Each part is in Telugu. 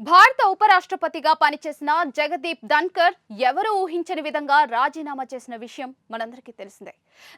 భారత ఉపరాష్ట్రపతిగా పనిచేసిన జగదీప్ ధన్కర్ ఎవరూ ఊహించని విధంగా రాజీనామా చేసిన విషయం మనందరికీ తెలిసిందే.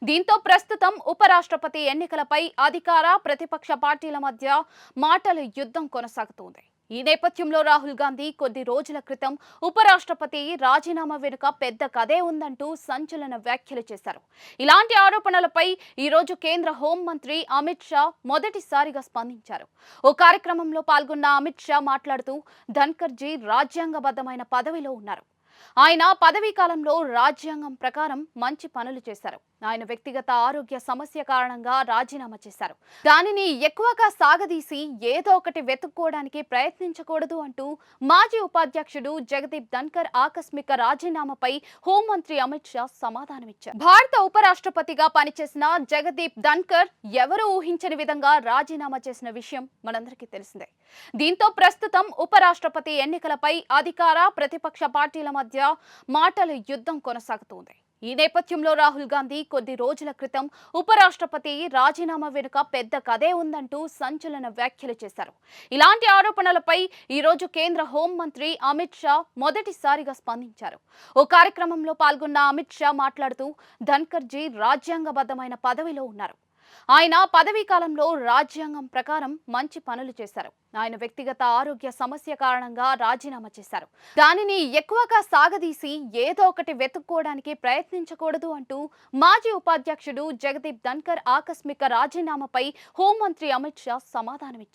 దీంతో ప్రస్తుతం ఉపరాష్ట్రపతి ఎన్నికలపై అధికార ప్రతిపక్ష పార్టీల మధ్య మాటల యుద్ధం కొనసాగుతోంది. ఈ నేపథ్యంలో రాహుల్ గాంధీ కొద్ది రోజుల క్రితం ఉపరాష్ట్రపతి రాజీనామా వెనుక పెద్ద కథే ఉందంటూ సంచలన వ్యాఖ్యలు చేశారు. ఇలాంటి ఆరోపణలపై ఈరోజు కేంద్ర హోంమంత్రి అమిత్ షా మొదటిసారిగా స్పందించారు. ఓ కార్యక్రమంలో పాల్గొన్న అమిత్ షా మాట్లాడుతూ ధన్కర్జీ రాజ్యాంగబద్ధమైన పదవిలో ఉన్నారు. ఆయన పదవీ కాలంలో రాజ్యాంగం ప్రకారం మంచి పనులు చేశారు. ఆయన వ్యక్తిగత ఆరోగ్య సమస్య కారణంగా రాజీనామా చేశారు. దానిని ఎక్కువగా సాగదీసి ఏదో ఒకటి వెతుక్కోవడానికి ప్రయత్నించకూడదు అంటూ మాజీ ఉపాధ్యక్షుడు జగదీప్ ధన్కర్ ఆకస్మిక రాజీనామాపై హోంమంత్రి అమిత్ షా సమాధానమిచ్చారు. భారత ఉపరాష్ట్రపతిగా పనిచేసిన జగదీప్ ధన్కర్ ఎవరూ ఊహించని విధంగా రాజీనామా చేసిన విషయం మనందరికీ తెలిసిందే. దీంతో ప్రస్తుతం ఉపరాష్ట్రపతి ఎన్నికలపై అధికార ప్రతిపక్ష పార్టీల మధ్య మాటల యుద్ధం కొనసాగుతోంది. ఈ నేపథ్యంలో రాహుల్ గాంధీ కొద్ది రోజుల క్రితం ఉపరాష్ట్రపతి రాజీనామా వెనుక పెద్ద కథే ఉందంటూ సంచలన వ్యాఖ్యలు చేశారు. ఇలాంటి ఆరోపణలపై ఈరోజు కేంద్ర హోంమంత్రి అమిత్ షా మొదటిసారిగా స్పందించారు. ఓ కార్యక్రమంలో పాల్గొన్న అమిత్ షా మాట్లాడుతూ ధన్కర్జీ రాజ్యాంగబద్ధమైన పదవిలో ఉన్నారు. ఆయన పదవీ కాలంలో రాజ్యాంగం ప్రకారం మంచి పనులు చేశారు. ఆయన వ్యక్తిగత ఆరోగ్య సమస్య కారణంగా రాజీనామా చేశారు. దానిని ఎక్కువగా సాగదీసి ఏదో ఒకటి వెతుక్కోవడానికి ప్రయత్నించకూడదు అంటూ మాజీ ఉపాధ్యక్షుడు జగదీప్ ధన్కర్ ఆకస్మిక రాజీనామాపై హోంమంత్రి అమిత్ షా సమాధానమిచ్చారు.